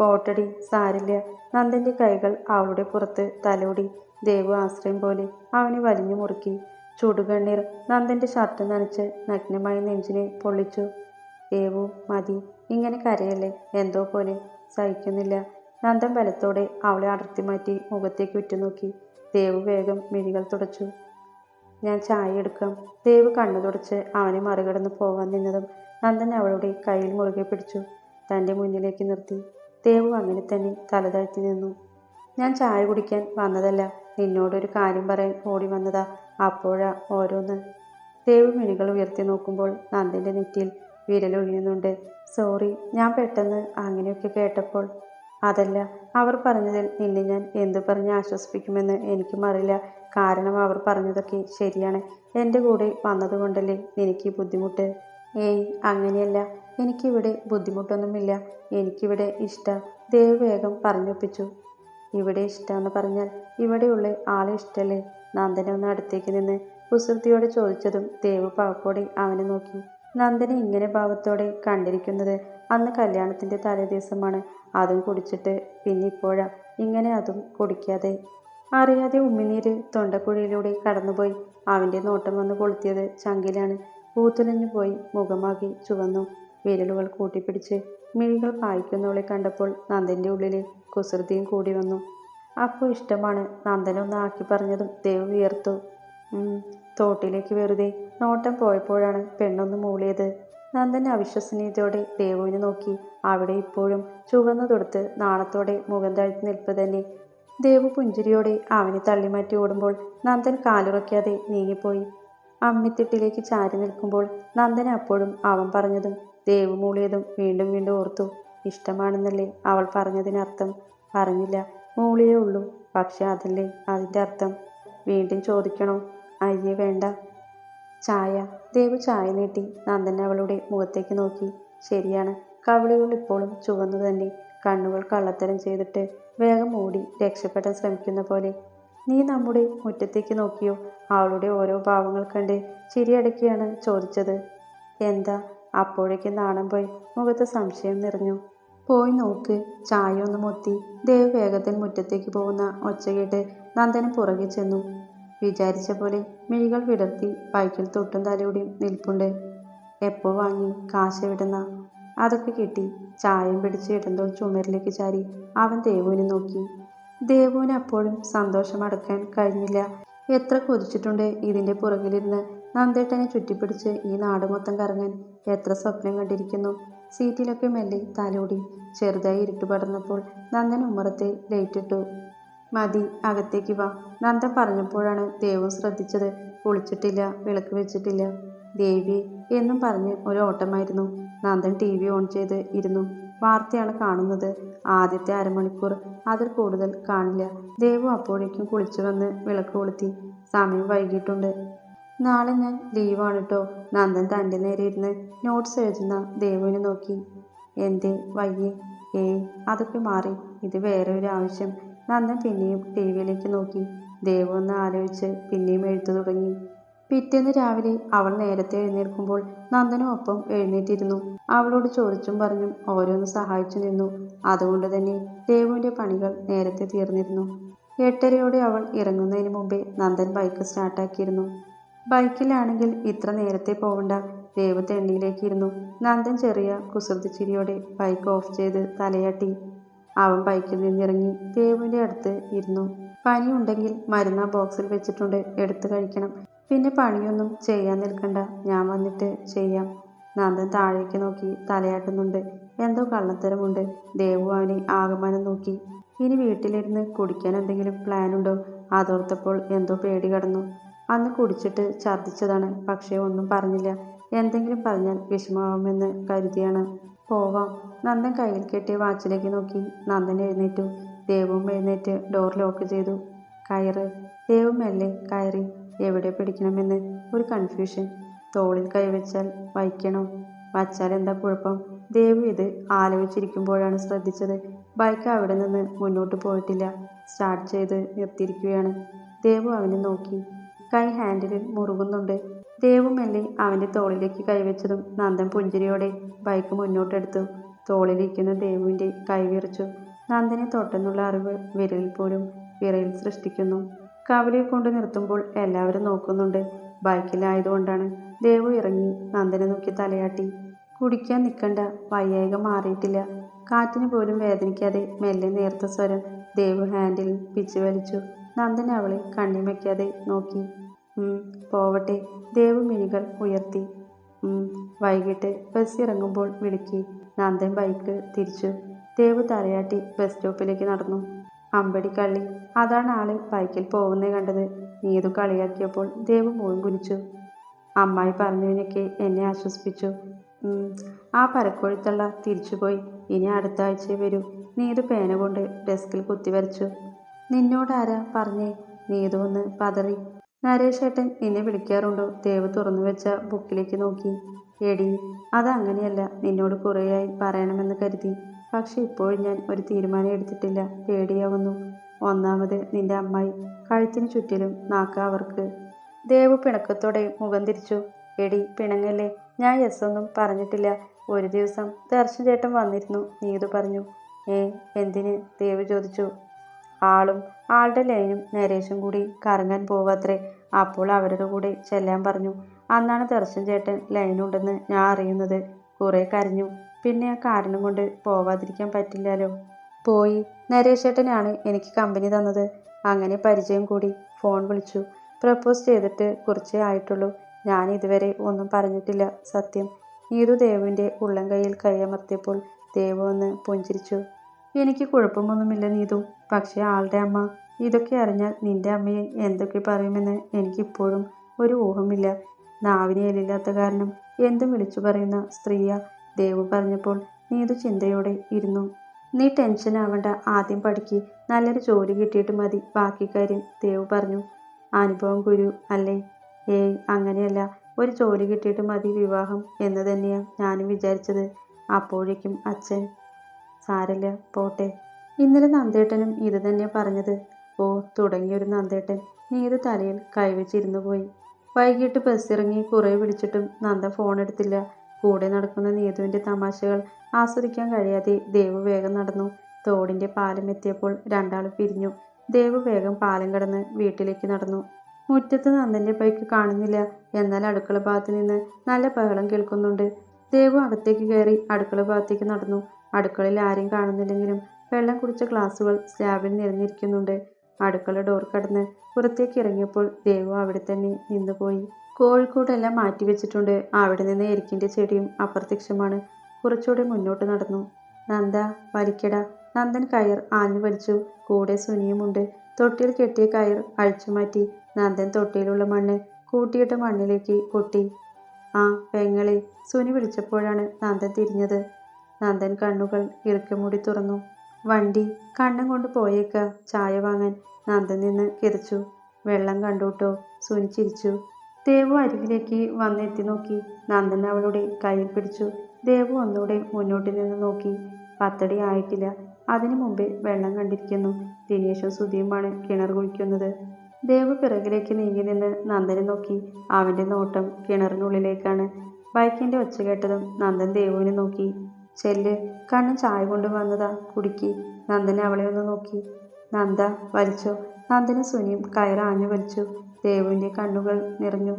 പോട്ടടി സാരില്ല നന്ദന്റെ കൈകൾ അവളുടെ പുറത്ത് തലോടി. ദേവു ആശ്രയം പോലെ അവനെ വലിഞ്ഞു മുറുക്കി. ചുടുകണ്ണീർ നന്ദന്റെ ഷർട്ട് നനച്ച് നഗ്നമായ നെഞ്ചിനെ പൊള്ളിച്ചു. ദേവു മതി ഇങ്ങനെ കരയല്ലേ? എന്തോ പോലെ. സഹിക്കുന്നില്ല. നന്ദൻ ബലത്തോടെ അവളെ അടർത്തി മാറ്റി മുഖത്തേക്ക് ഉറ്റുനോക്കി. ദേവു വേഗം മിഴികൾ തുടച്ചു. ഞാൻ ചായ എടുക്കാം. ദേവ് കണ്ണു തുടച്ച് അവനെ മറികടന്ന് പോകാൻ നിന്നതും നന്ദൻ അവളുടെ കയ്യിൽ മുറുകെ പിടിച്ചു. തന്റെ മുന്നിലേക്ക് നിർത്തി. ദേവു അങ്ങനെ തന്നെ തലതാഴ്ത്തി നിന്നു. ഞാൻ ചായ കുടിക്കാൻ വന്നതല്ല. നിന്നോടൊരു കാര്യം പറയാൻ ഓടി വന്നതാ. അപ്പോഴാ ഓരോന്ന്. ദേവ് മിണികൾ ഉയർത്തി നോക്കുമ്പോൾ നന്ദിന്റെ നെറ്റിയിൽ വിരലൊഴിയുന്നുണ്ട് സോറി ഞാൻ പെട്ടെന്ന് അങ്ങനെയൊക്കെ കേട്ടപ്പോൾ. അതല്ല അവർ പറഞ്ഞതിൽ നിന്നെ ഞാൻ എന്തു പറഞ്ഞ് ആശ്വസിപ്പിക്കുമെന്ന് എനിക്കും അറിയില്ല. കാരണം അവർ പറഞ്ഞതൊക്കെ ശരിയാണ്. എന്റെ കൂടെ വന്നതുകൊണ്ടല്ലേ നിനക്ക് ബുദ്ധിമുട്ട്? ഏയ് അങ്ങനെയല്ല. എനിക്കിവിടെ ബുദ്ധിമുട്ടൊന്നുമില്ല. എനിക്കിവിടെ ഇഷ്ട. ദേവ് വേഗം പറഞ്ഞൊപ്പിച്ചു. ഇവിടെ ഇഷ്ടമെന്ന് പറഞ്ഞാൽ ഇവിടെയുള്ള ആളെ ഇഷ്ടല്ലേ? നന്ദനെ ഒന്ന് അടുത്തേക്ക് നിന്ന് കുസൃതിയോടെ ചോദിച്ചതും ദേവ് പാവപ്പോടെ അവനെ നോക്കി. നന്ദനെ ഇങ്ങനെ ഭാവത്തോടെ കണ്ടിരിക്കുന്നത് അന്ന് കല്യാണത്തിന്റെ തലേദിവസമാണ് അതും കുടിച്ചിട്ട് പിന്നെ ഇപ്പോഴാ. ഇങ്ങനെ അതും കുടിക്കാതെ. അറിയാതെ ഉമ്മിനീര് തൊണ്ടക്കുഴിയിലൂടെ കടന്നുപോയി. അവന്റെ നോട്ടം വന്ന് കൊളുത്തിയത് ചങ്കിലാണ്. പൂത്തുലഞ്ഞു പോയി മുഖമാകി ചുവന്നു. വിരലുകൾ കൂട്ടിപ്പിടിച്ച് മിഴികൾ പായിക്കുന്നവളെ കണ്ടപ്പോൾ നന്ദന്റെ ഉള്ളിൽ കുസൃതിയും കൂടി വന്നു. അപ്പോൾ ഇഷ്ടമാണ് നന്ദനൊന്ന് ആക്കി പറഞ്ഞതും ദേവ് വിയർത്തു. തോട്ടിലേക്ക് വെറുതെ നോട്ടം പോയപ്പോഴാണ് പെണ്ണൊന്ന് മൂളിയത്. നന്ദൻ അവിശ്വസനീയതയോടെ ദേവുവിനെ നോക്കി. അവിടെ ഇപ്പോഴും ചുവന്നു തൊടുത്ത് നാണത്തോടെ മുഖം താഴ്ത്തി നിൽപ്പ് തന്നെ. ദേവു പുഞ്ചിരിയോടെ അവനെ തള്ളിമാറ്റി ഓടുമ്പോൾ നന്ദൻ കാലുറയ്ക്കാതെ നീങ്ങിപ്പോയി. അമ്മിത്തിട്ടിലേക്ക് ചാരി നിൽക്കുമ്പോൾ നന്ദൻ അപ്പോഴും അവൻ പറഞ്ഞതും ദേവു മൂളിയതും വീണ്ടും വീണ്ടും ഓർത്തു. ഇഷ്ടമാണെന്നല്ലേ അവൾ പറഞ്ഞതിനർത്ഥം? അറിഞ്ഞില്ല. മൂളിയേ ഉള്ളൂ. പക്ഷെ അതല്ലേ അതിന്റെ അർത്ഥം? വീണ്ടും ചോദിക്കണോ? അയ്യേ വേണ്ട. ചായ. ദേവ് ചായ നീട്ടി. നന്ദൻ അവളുടെ മുഖത്തേക്ക് നോക്കി. ശരിയാണ്. കവിളികൾ ഇപ്പോഴും ചുവന്നു തന്നെ. കണ്ണുകൾ കള്ളത്തരം ചെയ്തിട്ട് വേഗം ഓടി രക്ഷപ്പെടാൻ ശ്രമിക്കുന്ന പോലെ. നീ നമ്മുടെ മുറ്റത്തേക്ക് നോക്കിയോ? അവളുടെ ഓരോ ഭാവങ്ങൾ കണ്ട് ചിരിയടക്കിയാണ് ചോദിച്ചത്. എന്താ? അപ്പോഴേക്കും നാണം പോയി മുഖത്ത് സംശയം നിറഞ്ഞു. പോയി നോക്ക് ചായ ഒന്ന് മുത്തി ദേവ് വേഗത്തിൽ മുറ്റത്തേക്ക് പോകുന്ന ഒച്ച കേട്ട് നന്ദന് പുറകെ ചെന്നു. വിചാരിച്ച പോലെ മിഴികൾ വിടർത്തി ബൈക്കിൽ തൊട്ടും തലയോടിയും നിൽപ്പുണ്ട്. എപ്പോൾ വാങ്ങി? കാശ് വിടുന്ന അതൊക്കെ കിട്ടി. ചായം പിടിച്ച് ഇടന്തോ ചുമരിലേക്ക് ചാരി അവൻ ദേവുവിനെ നോക്കി. ദേവുവിന് അപ്പോഴും സന്തോഷം അടക്കാൻ കഴിഞ്ഞില്ല. എത്ര കൊതിച്ചിട്ടുണ്ട് ഇതിന്റെ പുറകിലിരുന്ന് നന്ദേട്ടനെ ചുറ്റിപ്പിടിച്ച് ഈ നാട് മൊത്തം കറങ്ങാൻ. എത്ര സ്വപ്നം കണ്ടിരിക്കുന്നു? സീറ്റിലൊക്കെ മെല്ലെ തലോടി ചെറുതായി ഇരുട്ട് പടർന്നപ്പോൾ നന്ദൻ ഉമ്മറത്തെ ലൈറ്റിട്ടു. മതി അകത്തേക്ക് വാ. നന്ദൻ പറഞ്ഞപ്പോഴാണ് ദേവം ശ്രദ്ധിച്ചത്. കുളിച്ചിട്ടില്ല വിളക്ക് വെച്ചിട്ടില്ല. ദേവി എന്നും പറഞ്ഞ് ഒരു ഓട്ടമായിരുന്നു. നന്ദൻ ടി വി ഓൺ ചെയ്ത് ഇരുന്നു. വാർത്തയാണ് കാണുന്നത്. ആദ്യത്തെ അരമണിക്കൂർ അതിൽ കൂടുതൽ കാണില്ല. ദേവു അപ്പോഴേക്കും കുളിച്ചു വന്ന് വിളക്ക് കൊളുത്തി. സമയം വൈകിട്ടുണ്ട്. നാളെ ഞാൻ ലീവാണ് കേട്ടോ നന്ദൻ തന്റെ നേരെ ഇരുന്ന് നോട്ട്സ് എഴുതുന്ന ദേവുവിനെ നോക്കി. എന്തേ? വയ്യേ. ഏയ് അതൊക്കെ മാറി. ഇത് വേറെ ഒരു ആവശ്യം. നന്ദൻ പിന്നെയും ടി വിയിലേക്ക് നോക്കി. ദേവു ഒന്ന് ആലോചിച്ച് പിന്നെയും എഴുത്തു തുടങ്ങി. പിറ്റേന്ന് രാവിലെ അവൾ നേരത്തെ എഴുന്നേൽക്കുമ്പോൾ നന്ദനും ഒപ്പം എഴുന്നേറ്റിരുന്നു. അവളോട് ചോദിച്ചും പറഞ്ഞും ഓരോന്ന് സഹായിച്ചു നിന്നു. അതുകൊണ്ട് തന്നെ ദേവുവിന്റെ പണികൾ നേരത്തെ തീർന്നിരുന്നു. എട്ടരയോടെ അവൾ ഇറങ്ങുന്നതിന് മുമ്പേ നന്ദൻ ബൈക്ക് സ്റ്റാർട്ടാക്കിയിരുന്നു ബൈക്കിലാണെങ്കിൽ ഇത്ര നേരത്തെ പോകണ്ട ദേവ് നന്ദൻ ചെറിയ കുസൃതിച്ചിരിയോടെ ബൈക്ക് ഓഫ് ചെയ്ത് തലയാട്ടി. അവൻ ബൈക്കിൽ നിന്നിറങ്ങി ദേവുവിന്റെ അടുത്ത് ഇരുന്നു. പനിയുണ്ടെങ്കിൽ മരുന്ന് ബോക്സിൽ വെച്ചിട്ടുണ്ട്. എടുത്തു കഴിക്കണം. പിന്നെ പണിയൊന്നും ചെയ്യാൻ നിൽക്കണ്ട. ഞാൻ വന്നിട്ട് ചെയ്യാം. നന്ദൻ താഴേക്ക് നോക്കി തലയാട്ടുന്നുണ്ട്. എന്തോ കള്ളത്തരമുണ്ട്. ദേവു അവനെ ആകമാനം നോക്കി. ഇനി വീട്ടിലിരുന്ന് കുടിക്കാൻ എന്തെങ്കിലും പ്ലാൻ ഉണ്ടോ? അതോർത്തപ്പോൾ എന്തോ പേടി കടന്നു. അന്ന് കുടിച്ചിട്ട് ഛർദ്ദിച്ചതാണ്. പക്ഷേ ഒന്നും പറഞ്ഞില്ല. എന്തെങ്കിലും പറഞ്ഞാൽ വിഷമാവുമെന്ന് കരുതിയാണ്. പോവാം. നന്ദൻ കയ്യിൽ കെട്ടിയ വാച്ചിലേക്ക് നോക്കി. നന്ദൻ എഴുന്നേറ്റു. ദേവും എഴുന്നേറ്റ് ഡോർ ലോക്ക് ചെയ്തു. കയറ്. ദേവും മെല്ലെ കയറി. എവിടെ പിടിക്കണമെന്ന്? ഒരു കൺഫ്യൂഷൻ. തോളിൽ കൈവച്ചാൽ വയ്ക്കണോ? വച്ചാൽ എന്താ കുഴപ്പം? ദേവ് ഇത് ആലോചിച്ചിരിക്കുമ്പോഴാണ് ശ്രദ്ധിച്ചത്. ബൈക്ക് അവിടെ നിന്ന് മുന്നോട്ട് പോയിട്ടില്ല. സ്റ്റാർട്ട് ചെയ്ത് നിർത്തിയിരിക്കുകയാണ്. ദേവു അവനെ നോക്കി. കൈ ഹാൻഡിലിൽ മുറുകുന്നുണ്ട്. ദേവു മെല്ലെ അവന്റെ തോളിലേക്ക് കൈവച്ചതും നന്ദൻ പുഞ്ചിരിയോടെ ബൈക്ക് മുന്നോട്ടെടുത്തു. തോളിലിരിക്കുന്ന ദേവുവിന്റെ കൈ വിറച്ചു. നന്ദനെ തൊട്ടെന്നുള്ള അറിവ് വിരലിൽ പോലും വിറയിൽ സൃഷ്ടിക്കുന്നു. കവലയെ കൊണ്ട് നിർത്തുമ്പോൾ എല്ലാവരും നോക്കുന്നുണ്ട്. ബൈക്കിലായതുകൊണ്ടാണ് ദേവു ഇറങ്ങി നന്ദനെ നോക്കി തലയാട്ടി. കുടിക്കാൻ നിൽക്കണ്ട വയ്യായിക മാറിയിട്ടില്ല. കാറ്റിന് പോലും വേദനിക്കാതെ മെല്ലെ നേർത്ത സ്വരം ദേവു ഹാൻഡിൽ പിച്ചു വലിച്ചു. നന്ദൻ അവളെ കണ്ണിമയ്ക്കാതെ നോക്കി. "ഉം, പോവട്ടെ. ദേവു മിഴികൾ ഉയർത്തി. "ഉം, വൈകിട്ട് ബസ് ഇറങ്ങുമ്പോൾ വിളിക്ക്. നന്ദൻ ബൈക്ക് തിരിച്ചു. ദേവു തലയാട്ടി ബസ് സ്റ്റോപ്പിലേക്ക് നടന്നു. അമ്പടി കള്ളി അതാണ് ആൾ ബൈക്കിൽ പോകുന്നത് കണ്ടത്. നീതു കളിയാക്കിയപ്പോൾ ദേവു മോൻ കുനിച്ചു. അമ്മായി പറഞ്ഞതിനൊക്കെ എന്നെ ആശ്വസിപ്പിച്ചു. "ഉം, ആ പരക്കോഴിത്തള്ള തിരിച്ചുപോയി. ഇനി അടുത്ത ആഴ്ചയെ വരൂ. നീതു പേന കൊണ്ട് ഡെസ്കിൽ കുത്തിവരച്ചു നിന്നോടാരാ പറഞ്ഞേ? നീതു ഒന്ന് പതറി. നരേഷേട്ടൻ നിന്നെ വിളിക്കാറുണ്ടോ? ദേവ് തുറന്നു വെച്ച ബുക്കിലേക്ക് നോക്കി. എടി അതങ്ങനെയല്ല. നിന്നോട് കുറേയായി പറയണമെന്ന് കരുതി. പക്ഷെ ഇപ്പോൾ ഞാൻ ഒരു തീരുമാനം എടുത്തിട്ടില്ല. പേടിയാവുന്നു. ഒന്നാമത് നിന്റെ അമ്മായി. കഴുത്തിന് ചുറ്റിലും നാക്ക അവർക്ക്. ദേവ് പിണക്കത്തോടെ മുഖം തിരിച്ചു. എടി പിണങ്ങല്ലേ? ഞാൻ യെസ് ഒന്നും പറഞ്ഞിട്ടില്ല. ഒരു ദിവസം ദർശൻ ചേട്ടൻ വന്നിരുന്നു നീതു പറഞ്ഞു. ഏ എന്തിന്? ദേവ് ചോദിച്ചു. ആളും ആളുടെ ലൈനും നരേഷും കൂടി കറങ്ങാൻ പോവാത്രേ. അപ്പോൾ അവരുടെ കൂടെ ചെല്ലാൻ പറഞ്ഞു. അന്നാണ് ദർശൻ ചേട്ടൻ ലൈനുണ്ടെന്ന് ഞാൻ അറിയുന്നത്. കുറേ കരഞ്ഞു. പിന്നെ ആ കാരണം കൊണ്ട് പോവാതിരിക്കാൻ പറ്റില്ലല്ലോ. പോയി. നരേഷ് ചേട്ടനാണ് എനിക്ക് കമ്പനി തന്നത്. അങ്ങനെ പരിചയം കൂടി ഫോൺ വിളിച്ചു. പ്രപ്പോസ് ചെയ്തിട്ട് കുറച്ചേ ആയിട്ടുള്ളൂ. ഞാൻ ഇതുവരെ ഒന്നും പറഞ്ഞിട്ടില്ല സത്യം. നീതു ദേവുവിന്റെ ഉള്ളം കൈയിൽ കൈയമർത്തിയപ്പോൾ ദേവു ഒന്ന് പുഞ്ചിരിച്ചു. എനിക്ക് കുഴപ്പമൊന്നുമില്ല നീതു. പക്ഷേ ആളുടെ അമ്മ ഇതൊക്കെ അറിഞ്ഞാൽ നിന്റെ അമ്മയെ എന്തൊക്കെ പറയുമെന്ന് എനിക്കിപ്പോഴും ഒരു ഊഹമില്ല. നാവിന് കാരണം എന്തും വിളിച്ചു പറയുന്ന സ്ത്രീയ ദേവ് പറഞ്ഞപ്പോൾ നീതു ചിന്തയോടെ ഇരുന്നു. നീ ടെൻഷൻ ആവണ്ട ആദ്യം പഠിക്ക്. നല്ലൊരു ജോലി കിട്ടിയിട്ട് മതി ബാക്കി കാര്യം ദേവ് പറഞ്ഞു. അനുഭവം ഗുരു അല്ലേ? ഏയ് അങ്ങനെയല്ല. ഒരു ജോലി കിട്ടിയിട്ട് മതി വിവാഹം എന്ന് തന്നെയാണ് ഞാനും വിചാരിച്ചത് അപ്പോഴേക്കും അച്ഛൻ സാരല്ല പോട്ടെ. ഇന്നലെ നന്ദേട്ടനും ഇത് തന്നെ പറഞ്ഞത്. ഓ തുടങ്ങിയൊരു നന്ദേട്ടൻ. നീത് തലയിൽ കൈവച്ചിരുന്നു പോയി. വൈകിട്ട് ബസ്സിറങ്ങി കുറേ വിളിച്ചിട്ടും നന്ദ ഫോൺ എടുത്തില്ല. കൂടെ നടക്കുന്ന നീതുവിന്റെ തമാശകൾ ആസ്വദിക്കാൻ കഴിയാതെ ദേവ് വേഗം നടന്നു. തോടിന്റെ പാലം എത്തിയപ്പോൾ രണ്ടാൾ പിരിഞ്ഞു. ദേവ് വേഗം പാലം കടന്ന് വീട്ടിലേക്ക് നടന്നു. മുറ്റത്ത് നന്ദന്റെ ബൈക്ക് കാണുന്നില്ല. എന്നാൽ അടുക്കള ഭാഗത്ത് നിന്ന് നല്ല ബഹളം കേൾക്കുന്നുണ്ട്. ദേവു അകത്തേക്ക് കയറി അടുക്കള ഭാഗത്തേക്ക് നടന്നു. അടുക്കളയിൽ ആരും കാണുന്നില്ലെങ്കിലും വെള്ളം കുടിച്ച ഗ്ലാസുകൾ സ്ലാബിൽ നിറഞ്ഞിരിക്കുന്നുണ്ട്. അടുക്കള ഡോർ കടന്ന് പുറത്തേക്ക് ഇറങ്ങിയപ്പോൾ ദേവു അവിടെ തന്നെ നിന്നുപോയി. കോഴിക്കോടെല്ലാം മാറ്റി വെച്ചിട്ടുണ്ട്. അവിടെ നിന്ന് എരിക്കിന്റെ ചെടിയും അപ്രത്യക്ഷമാണ്. കുറച്ചുകൂടെ മുന്നോട്ട് നടന്നു. നന്ദ വലിക്കട നന്ദൻ കയർ ആഞ്ഞു വലിച്ചു. കൂടെ സുനിയുമുണ്ട്. തൊട്ടിയിൽ കെട്ടിയ കയർ അഴിച്ചു മാറ്റി. നന്ദൻ തൊട്ടിയിലുള്ള മണ്ണ് കൂട്ടിയിട്ട മണ്ണിലേക്ക് കൊട്ടി. ആ പെങ്ങളെ സുനി വിളിച്ചപ്പോഴാണ് നന്ദൻ തിരിഞ്ഞത്. നന്ദൻ കണ്ണുകൾ ഇറുക്കമൂടി തുറന്നു. വണ്ടി കണ്ണും കൊണ്ട് പോയേക്ക. ചായ വാങ്ങാൻ നന്ദൻ നിന്ന് കിതച്ചു. വെള്ളം കണ്ടുട്ടോ. സുനി ചിരിച്ചു. ദേവു അരികിലേക്ക് വന്നെത്തി നോക്കി. നന്ദൻ അവളുടെ കയ്യിൽ പിടിച്ചു. ദേവു ഒന്നുകൂടെ മുന്നോട്ട് നിന്ന് നോക്കി. പത്തടി ആയിട്ടില്ല. അതിനു മുമ്പേ വെള്ളം കണ്ടിരിക്കുന്നു. ദിനേശും സുധിയുമാണ് കിണർ കുഴിക്കുന്നത്. ദേവ് പിറകിലേക്ക് നീങ്ങി നിന്ന് നന്ദനെ നോക്കി. അവന്റെ നോട്ടം കിണറിനുള്ളിലേക്കാണ്. ബൈക്കിന്റെ ഒച്ച കേട്ടതും നന്ദൻ ദേവുവിനെ നോക്കി. ചെല്ല്. കണ്ണൻ ചായ കൊണ്ടുവന്നതാ കുടിക്കി. നന്ദനെ അവളെ ഒന്ന് നോക്കി. നന്ദ വലിച്ചോ. നന്ദനും സുനിയും കയറാഞ്ഞു വലിച്ചു. ദേവുവിന്റെ കണ്ണുകൾ നിറഞ്ഞു.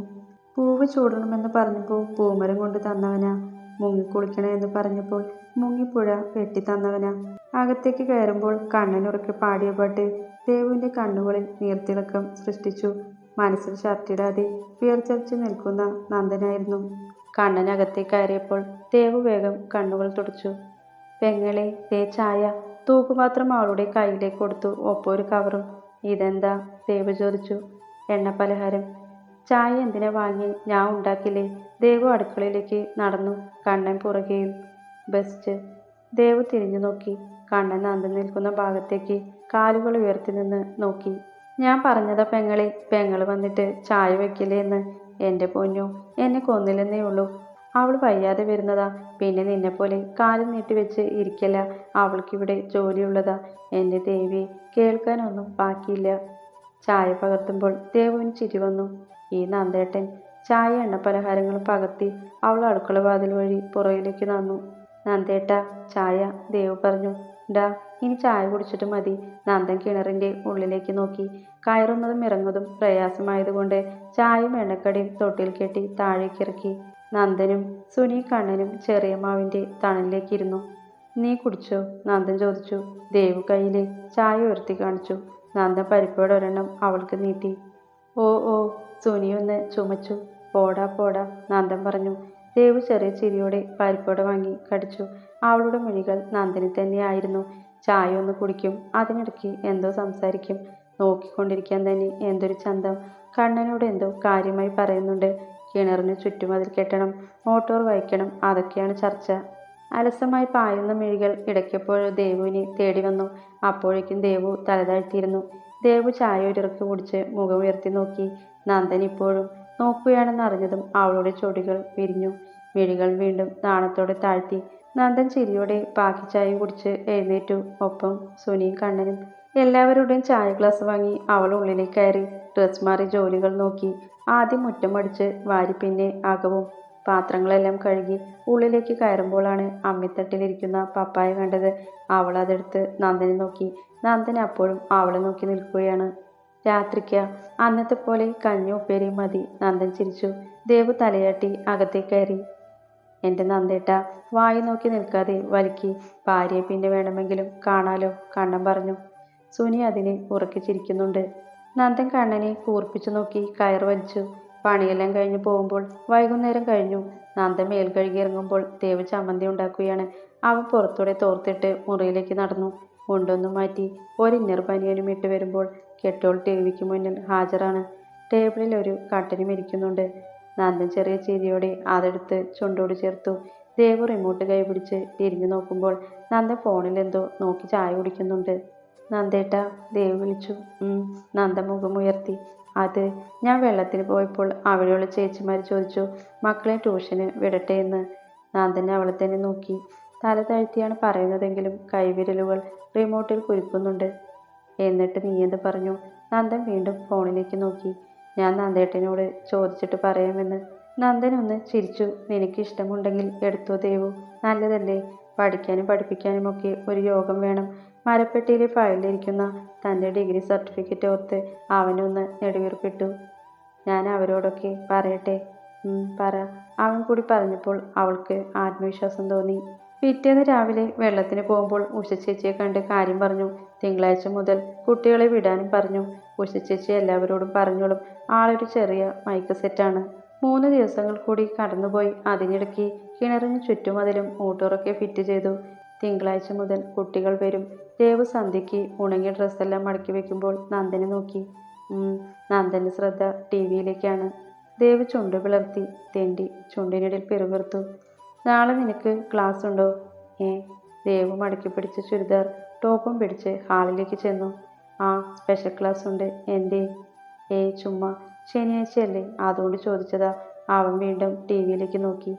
പൂവ് ചൂടണമെന്ന് പറഞ്ഞപ്പോൾ പൂമരം കൊണ്ട് തന്നവനാ. മുങ്ങി എന്ന് പറഞ്ഞപ്പോൾ മുങ്ങിപ്പുഴ വെട്ടി തന്നവനാ. അകത്തേക്ക് കയറുമ്പോൾ കണ്ണനുറക്കെ പാടിയ പാട്ട് ദേവുവിന്റെ കണ്ണുകളിൽ നീർത്തിളക്കം സൃഷ്ടിച്ചു. മനസ്സിൽ ഷർട്ടിടാതെ വിയർച്ചരിച്ച് നിൽക്കുന്ന നന്ദനായിരുന്നു. കണ്ണൻ അകത്തേക്ക് കയറിയപ്പോൾ ദേവു വേഗം കണ്ണുകൾ തുടച്ചു. പെങ്ങളെ ദേ ചായ. തൂക്കുപാത്രം അവളുടെ കയ്യിലേക്ക് കൊടുത്തു. ഒപ്പം ഒരു കവറും. ഇതെന്താ? ദേവ് ചോദിച്ചു. എണ്ണ പലഹാരം ചായ എന്തിനാ വാങ്ങി ഞാൻ ഉണ്ടാക്കില്ലേ. ദേവു അടുക്കളയിലേക്ക് നടന്നു. കണ്ണൻ പുറകെയും ബെസ്റ്റ് ദേവു തിരിഞ്ഞു നോക്കി. കണ്ണൻ നന്ദി നിൽക്കുന്ന ഭാഗത്തേക്ക് കാലുകൾ ഉയർത്തി നിന്ന് നോക്കി. ഞാൻ പറഞ്ഞതാ പെങ്ങളെ. പെങ്ങൾ വന്നിട്ട് ചായ വെക്കില്ലേ എന്ന്. എന്റെ പൊന്നു എന്നെ കൊന്നില്ലെന്നേ ഉള്ളൂ. അവൾ വയ്യാതെ വരുന്നതാ. പിന്നെ നിന്നെപ്പോലെ കാലും നീട്ടി വെച്ച് ഇരിക്കല്ല. അവൾക്കിവിടെ ജോലിയുള്ളതാ. എന്റെ ദേവി കേൾക്കാനൊന്നും ബാക്കിയില്ല. ചായ പകർത്തുമ്പോൾ ദേവുവിന് ചിരി വന്നു. ഈ നന്ദേട്ടൻ ചായ എണ്ണ പലഹാരങ്ങളും പകർത്തി അവൾ അടുക്കള വാതിൽ വഴി പുറയിലേക്ക് നടന്നു. നന്ദേട്ട ചായ. ദേവ് പറഞ്ഞു ഡാ ഇനി ചായ കുടിച്ചിട്ട് മതി. നന്ദൻ കിണറിന്റെ ഉള്ളിലേക്ക് നോക്കി. കയറുന്നതും ഇറങ്ങുന്നതും പ്രയാസമായതുകൊണ്ട് ചായയും എണ്ണക്കടയും തൊട്ടിൽ കെട്ടി താഴേക്കിറക്കി. നന്ദനും സുനി കണ്ണനും ചെറിയ മാവിന്റെ തണലിലേക്കിരുന്നു. നീ കുടിച്ചോ? നന്ദൻ ചോദിച്ചു. ദേവു കയ്യിലെ ചായ ഉയർത്തി കാണിച്ചു. നന്ദൻ പരിപ്പോടെ ഒരെണ്ണം അവൾക്ക് നീട്ടി. ഓ ഓ സുനി ഒന്ന് ചുമച്ചു. പോടാ പോടാ നന്ദൻ പറഞ്ഞു. ദേവു ചെറിയ ചിരിയോടെ പരിപ്പോടെ വാങ്ങി കടിച്ചു. അവളുടെ മിഴികൾ നന്ദിനി തന്നെയായിരുന്നു. ചായ ഒന്ന് കുടിക്കും അതിനിടയ്ക്ക് എന്തോ സംസാരിക്കും. നോക്കിക്കൊണ്ടിരിക്കാൻ തന്നെ എന്തൊരു ചന്തം. കണ്ണനോട് എന്തോ കാര്യമായി പറയുന്നുണ്ട്. കിണറിന് ചുറ്റുമതിൽ കെട്ടണം മോട്ടോർ വഹിക്കണം അതൊക്കെയാണ് ചർച്ച. അലസമായി പായുന്ന മിഴികൾ ഇടയ്ക്കപ്പോൾ ദേവുവിനെ തേടി വന്നു. അപ്പോഴേക്കും ദേവു തലതാഴ്ത്തിയിരുന്നു ദേവു ചായ ഒരിറക്ക് കുടിച്ച് മുഖം ഉയർത്തി നോക്കി. നന്ദൻ ഇപ്പോഴും നോക്കുകയാണെന്ന് അറിഞ്ഞതും അവളുടെ ചൊടികൾ വിരിഞ്ഞു. മിഴികൾ വീണ്ടും നാണത്തോടെ താഴ്ത്തി. നന്ദൻ ചിരിയോടെ ബാക്കി ചായയും കുടിച്ച് എഴുന്നേറ്റു. ഒപ്പം സുനിയും കണ്ണനും എല്ലാവരുടെയും ചായ ഗ്ലാസ് വാങ്ങി അവൾ ഉള്ളിലേക്ക് കയറി. ഡ്രസ് മാറി ജോലികൾ നോക്കി. ആദ്യം മുറ്റം അടിച്ച് വാരി പിന്നെ അകവും. പാത്രങ്ങളെല്ലാം കഴുകി ഉള്ളിലേക്ക് കയറുമ്പോഴാണ് അമ്മിത്തട്ടിലിരിക്കുന്ന പപ്പായ കണ്ടത്. അവൾ അതെടുത്ത് നന്ദനെ നോക്കി. നന്ദൻ അപ്പോഴും അവളെ നോക്കി നിൽക്കുകയാണ്. രാത്രിക്ക അന്നത്തെ പോലെ കഞ്ഞി ഉപ്പേരിയും മതി. നന്ദൻ ചിരിച്ചു. ദേവു തലയാട്ടി അകത്തേക്ക് കയറി. എന്റെ നന്ദേട്ട വായി നോക്കി നിൽക്കാതെ വലിക്കി. ഭാര്യയെ പിന്നെ വേണമെങ്കിലും കാണാലോ കണ്ണൻ പറഞ്ഞു. സുനി അതിനെ ഉറക്കി ചിരിക്കുന്നുണ്ട്. നന്ദൻ കണ്ണനെ കൂർപ്പിച്ചു നോക്കി കയർ വലിച്ചു. പണിയെല്ലാം കഴിഞ്ഞു പോകുമ്പോൾ വൈകുന്നേരം കഴിഞ്ഞു. നന്ദൻ മേൽ കഴുകി ഇറങ്ങുമ്പോൾ ദേവ് ചമ്മന്തി ഉണ്ടാക്കുകയാണ്. അവൻ പുറത്തൂടെ തോർത്തിട്ട് മുറിയിലേക്ക് നടന്നു. മുണ്ടൊന്നും മാറ്റി ഒരു ഇന്നർ പനിയനും ഇട്ട് വരുമ്പോൾ കെട്ടോൾ ടി മുന്നിൽ ഹാജരാണ്. ടേബിളിൽ ഒരു കട്ടനും ഇരിക്കുന്നുണ്ട്. നന്ദൻ ചെറിയ ചിരിയോടെ അതെടുത്ത് ചുണ്ടോട് ചേർത്തു. ദേവ് റിമോട്ട് കൈ പിടിച്ച് തിരിഞ്ഞു നോക്കുമ്പോൾ നന്ദൻ ഫോണിൽ എന്തോ നോക്കി ചായ കുടിക്കുന്നുണ്ട്. നന്ദേട്ട ദേവ് വിളിച്ചു. നന്ദ മുഖം മുഖമുയർത്തി അത് ഞാൻ വെള്ളത്തിന് പോയപ്പോൾ അവിടെയുള്ള ചേച്ചിമാർ ചോദിച്ചു മക്കളെ ട്യൂഷന് വിടട്ടെ എന്ന്? നന്ദൻ അവളെ തന്നെ നോക്കി. തല താഴ്ത്തിയാണ് പറയുന്നതെങ്കിലും കൈവിരലുകൾ റിമോട്ടിൽ കുരുക്കുന്നുണ്ട്. എന്നിട്ട് നീ എന്ത് പറഞ്ഞു? നന്ദൻ വീണ്ടും ഫോണിലേക്ക് നോക്കി. ഞാൻ നന്ദേട്ടനോട് ചോദിച്ചിട്ട് പറയാമെന്ന്. നന്ദൻ ഒന്ന് ചിരിച്ചു. നിനക്ക് ഇഷ്ടമുണ്ടെങ്കിൽ എടുത്തോ ദേവു. നല്ലതല്ലേ. പഠിക്കാനും പഠിപ്പിക്കാനും ഒക്കെ ഒരു യോഗം വേണം. മരപ്പെട്ടിയിലെ ഫയലിലിരിക്കുന്ന തന്റെ ഡിഗ്രി സർട്ടിഫിക്കറ്റ് ഓർത്ത് അവനൊന്ന് നെടുവീർപ്പിട്ടു. ഞാൻ അവരോടൊക്കെ പറയട്ടെ. പറ. അവൻ കൂടി പറഞ്ഞപ്പോൾ അവൾക്ക് ആത്മവിശ്വാസം തോന്നി. പിറ്റേന്ന് രാവിലെ വെള്ളത്തിന് പോകുമ്പോൾ ഉഷ ചേച്ചിയെ കണ്ട് കാര്യം പറഞ്ഞു. തിങ്കളാഴ്ച മുതൽ കുട്ടികളെ വിടാനും പറഞ്ഞു. ഉഷ ചേച്ചി എല്ലാവരോടും പറഞ്ഞോളും. ആളൊരു ചെറിയ മൈക്ക് സെറ്റാണ്. മൂന്ന് ദിവസങ്ങൾ കൂടി കടന്നുപോയി അതിനിടയ്ക്ക് കിണറിന് ചുറ്റുമതിലും ഊട്ടോറൊക്കെ ഫിറ്റ് ചെയ്തു. തിങ്കളാഴ്ച മുതൽ കുട്ടികൾ വരും. ദേവ് സന്ധ്യയ്ക്ക് ഉണങ്ങിയ ഡ്രസ്സെല്ലാം മടക്കി വെക്കുമ്പോൾ നന്ദനെ നോക്കി. നന്ദന്റെ ശ്രദ്ധ ടി വിയിലേക്കാണ്. ദേവ് ചുണ്ട് പിളർത്തി തെണ്ടി ചുണ്ടിനിടയിൽ പിറുപിറുത്തു നാളെ നിനക്ക് ക്ലാസ് ഉണ്ടോ ഏ ദേവ് മടക്കി പിടിച്ച ചുരിദാർ ടോപ്പും പിടിച്ച് ഹാളിലേക്ക് ചെന്നു. ആ സ്പെഷ്യൽ ക്ലാസ് ഉണ്ട്. എന്റെ ഏ ചുമ്മാ. ശനിയാഴ്ചയല്ലേ? അതുകൊണ്ട് ചോദിച്ചതാ. അവൻ വീണ്ടും ടി വിയിലേക്ക് നോക്കി.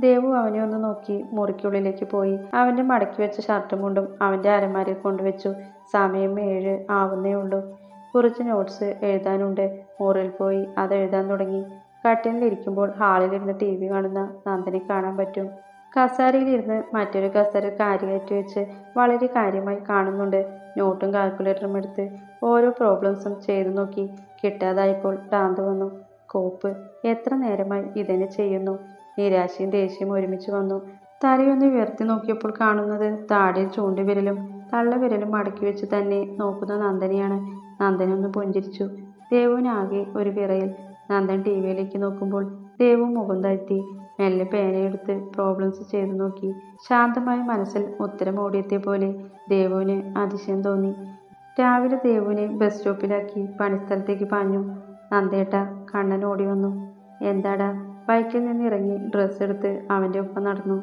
ദേവു അവനെ ഒന്ന് നോക്കി മുറിക്കുള്ളിലേക്ക് പോയി. അവന്റെ മടക്കി വെച്ച ഷർട്ടും കൊണ്ടും അവന്റെ അരമാരിൽ കൊണ്ടുവച്ചു. സമയം ഏഴ് ആവുന്നേ ഉള്ളൂ. കുറച്ച് നോട്ട്സ് എഴുതാനുണ്ട്. മുറിയിൽ പോയി അത് എഴുതാൻ തുടങ്ങി. കട്ടിലിരിക്കുമ്പോൾ ഹാളിലിരുന്ന് ടി വി കാണുന്ന നന്ദനെ കാണാൻ പറ്റും. കസാരയിലിരുന്ന് മറ്റൊരു കസേര കാര്യമായിട്ട് വെച്ച് വളരെ കാര്യമായി കാണുന്നുണ്ട്. നോട്ടും കാൽക്കുലേറ്ററും എടുത്ത് ഓരോ പ്രോബ്ലംസും ചെയ്തു നോക്കി. കിട്ടാതായപ്പോൾ ഭ്രാന്ത് വന്നു. കോപ്പ് എത്ര നേരമായി ഇതന്നെ ചെയ്യുന്നു? നിരാശയും ദേഷ്യവും ഒരുമിച്ച് വന്നു. തലയൊന്ന് ഉയർത്തി നോക്കിയപ്പോൾ കാണുന്നത് താടിയിൽ ചൂണ്ടുവിരലും തള്ളവിരലും മടക്കി വെച്ച് തന്നെ നോക്കുന്ന നന്ദനെയാണ്. നന്ദനൊന്ന് പുഞ്ചിരിച്ചു. ദേവുവിനാകെ ഒരു വിറയിൽ. നന്ദൻ ടി വിയിലേക്ക് നോക്കുമ്പോൾ ദേവു മുഖം താഴ്ത്തി മെല്ലെ പേനയെടുത്ത് പ്രോബ്ലംസ് ചെയ്തു നോക്കി. ശാന്തമായ മനസ്സിൽ ഉത്തരം ഓടിയെത്തിയ പോലെ ദേവുവിന് അതിശയം തോന്നി. രാവിലെ ദേവുവിനെ ബസ് സ്റ്റോപ്പിലാക്കി പണിസ്ഥലത്തേക്ക് പാഞ്ഞു. നന്ദേട്ട കണ്ണൻ ഓടി വന്നു. എന്താടാ? ബൈക്കിൽ നിന്ന് ഇറങ്ങി ഡ്രസ്സ് എടുത്ത് അവന്റെ ഒപ്പം നടന്നു.